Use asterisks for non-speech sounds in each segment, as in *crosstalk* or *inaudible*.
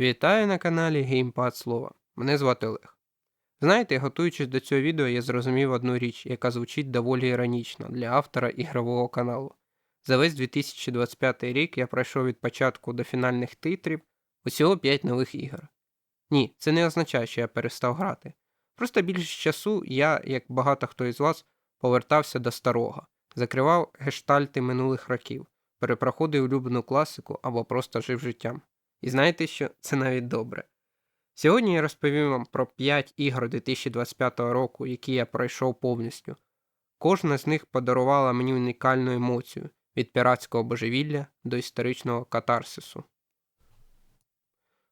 Вітаю на каналі Геймпад Слова. Мене звати Олег. Знаєте, готуючись до цього відео, я зрозумів одну річ, яка звучить доволі іронічно для автора ігрового каналу. За весь 2025 рік я пройшов від початку до фінальних титрів усього 5 нових ігор. Ні, це не означає, що я перестав грати. Просто більшість часу я, як багато хто із вас, повертався до старого, закривав гештальти минулих років, перепроходив улюблену класику або просто жив життям. І знаєте що? Це навіть добре. Сьогодні я розповім вам про 5 ігор 2025 року, які я пройшов повністю. Кожна з них подарувала мені унікальну емоцію від піратського божевілля до історичного катарсису.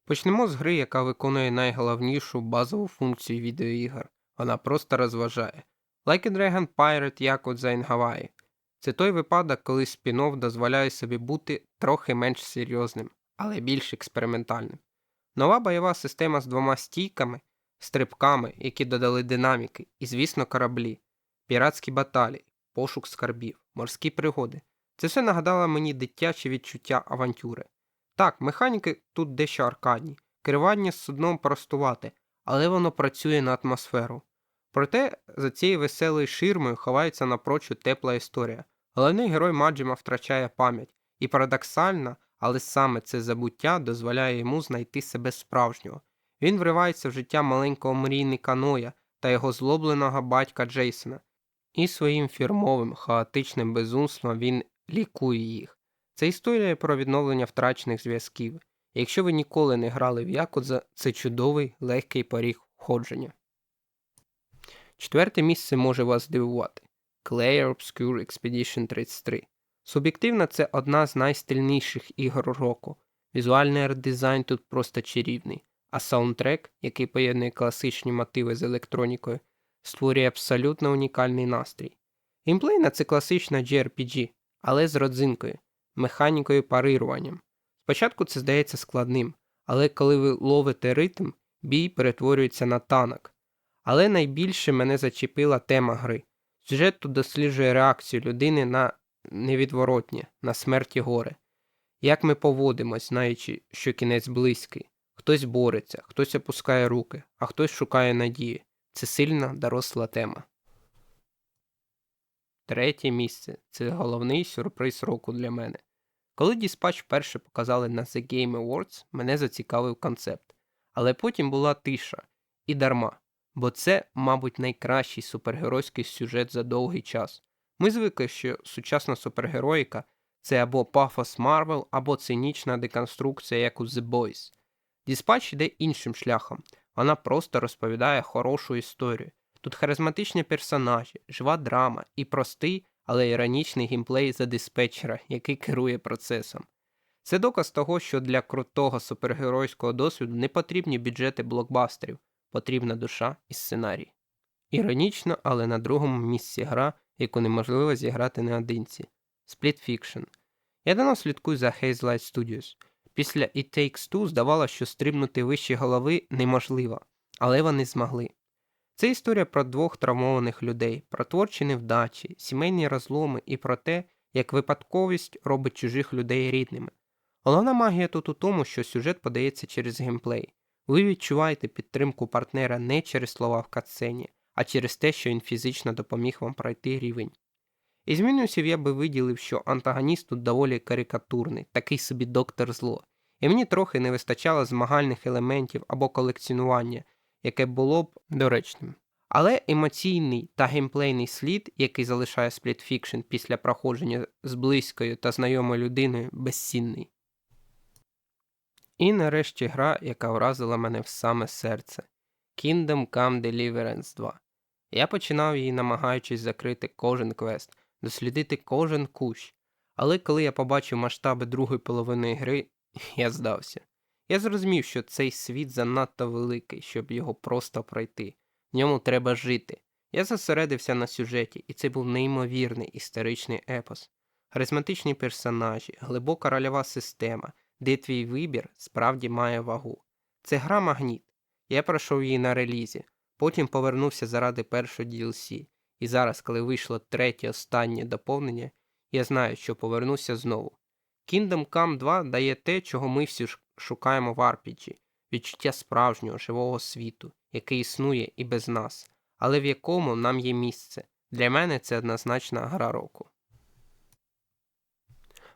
Почнемо з гри, яка виконує найголовнішу базову функцію відеоігр. Вона просто розважає. Like a Dragon Pirate Yakuza in Hawaii. Це той випадок, коли спін-офф дозволяє собі бути трохи менш серйозним, але більш експериментальним. Нова бойова система з двома стійками, стрибками, які додали динаміки, і, звісно, кораблі, піратські баталії, пошук скарбів, морські пригоди. Це все нагадало мені дитячі відчуття авантюри. Так, механіки тут дещо аркадні, керування з судном простувати, але воно працює на атмосферу. Проте за цією веселою ширмою ховається напрочуд тепла історія. Головний герой Маджима втрачає пам'ять, і парадоксально, але саме це забуття дозволяє йому знайти себе справжнього. Він вривається в життя маленького мрійника Ноя та його злобленого батька Джейсона, і своїм фірмовим хаотичним безумством він лікує їх. Це історія про відновлення втрачених зв'язків. Якщо ви ніколи не грали в Якудза, це чудовий легкий поріг входження. Четверте місце може вас здивувати Clair Obscure Expedition 33. Суб'єктивно, це одна з найстильніших ігор року. Візуальний арт-дизайн тут просто чарівний, а саундтрек, який поєднує класичні мотиви з електронікою, створює абсолютно унікальний настрій. Геймплейна це класична JRPG, але з родзинкою, механікою парируванням. Спочатку це здається складним, але коли ви ловите ритм, бій перетворюється на танок. Але найбільше мене зачепила тема гри. Сюжет тут досліджує реакцію людини на невідворотнє, на смерті горе. Як ми поводимось, знаючи, що кінець близький. Хтось бореться, хтось опускає руки, а хтось шукає надії. Це сильна доросла тема. Третє місце це головний сюрприз року для мене. Коли Dispatch вперше показали на The Game Awards, мене зацікавив концепт. Але потім була тиша і дарма, бо це, мабуть, найкращий супергеройський сюжет за довгий час. Ми звикли, що сучасна супергероїка це або пафос Марвел, або цинічна деконструкція, як у The Boys. Dispatch йде іншим шляхом, вона просто розповідає хорошу історію. Тут харизматичні персонажі, жива драма і простий, але іронічний геймплей за диспетчера, який керує процесом. Це доказ того, що для крутого супергеройського досвіду не потрібні бюджети блокбастерів, потрібна душа і сценарій. Іронічно, але на другому місці гра, яку неможливо зіграти наодинці Split Fiction. Я давно слідкую за Hazelight Studios. Після It Takes Two здавалося, що стрибнути вище голови неможливо, але вони змогли. Це історія про двох травмованих людей, про творчі невдачі, сімейні розломи і про те, як випадковість робить чужих людей рідними. Головна магія тут у тому, що сюжет подається через геймплей. Ви відчуваєте підтримку партнера не через слова в катсцені, а через те, що він фізично допоміг вам пройти рівень. Із мінусів я би виділив, що антагоніст тут доволі карикатурний, такий собі доктор зло, і мені трохи не вистачало змагальних елементів або колекціонування, яке було б доречним. Але емоційний та геймплейний слід, який залишає Fiction після проходження з близькою та знайомою людиною, безцінний. І нарешті гра, яка вразила мене в саме серце Kingdom Come Deliverance 2. Я починав її, намагаючись закрити кожен квест, дослідити кожен кущ. Але коли я побачив масштаби другої половини гри, *laughs* я здався. Я зрозумів, що цей світ занадто великий, щоб його просто пройти. В ньому треба жити. Я зосередився на сюжеті, і це був неймовірний історичний епос. Харизматичні персонажі, глибока рольова система, де твій вибір справді має вагу. Це гра магніт. Я пройшов її на релізі, потім повернувся заради першого DLC, і зараз, коли вийшло третє останнє доповнення, я знаю, що повернуся знову. Kingdom Come 2 дає те, чого ми всі шукаємо в RPG – відчуття справжнього живого світу, який існує і без нас, але в якому нам є місце. Для мене це однозначна гра року.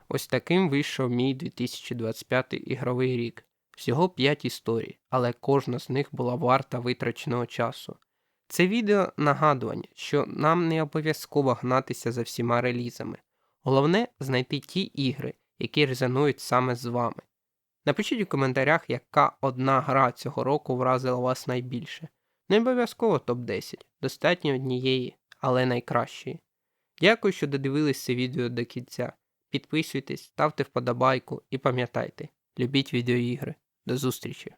Ось таким вийшов мій 2025 ігровий рік. Всього 5 історій, але кожна з них була варта витраченого часу. Це відео нагадування, що нам не обов'язково гнатися за всіма релізами. Головне знайти ті ігри, які резонують саме з вами. Напишіть у коментарях, яка одна гра цього року вразила вас найбільше. Не обов'язково топ-10, достатньо однієї, але найкращої. Дякую, що додивились це відео до кінця. Підписуйтесь, ставте вподобайку і пам'ятайте, любіть відеоігри. До зустрічі!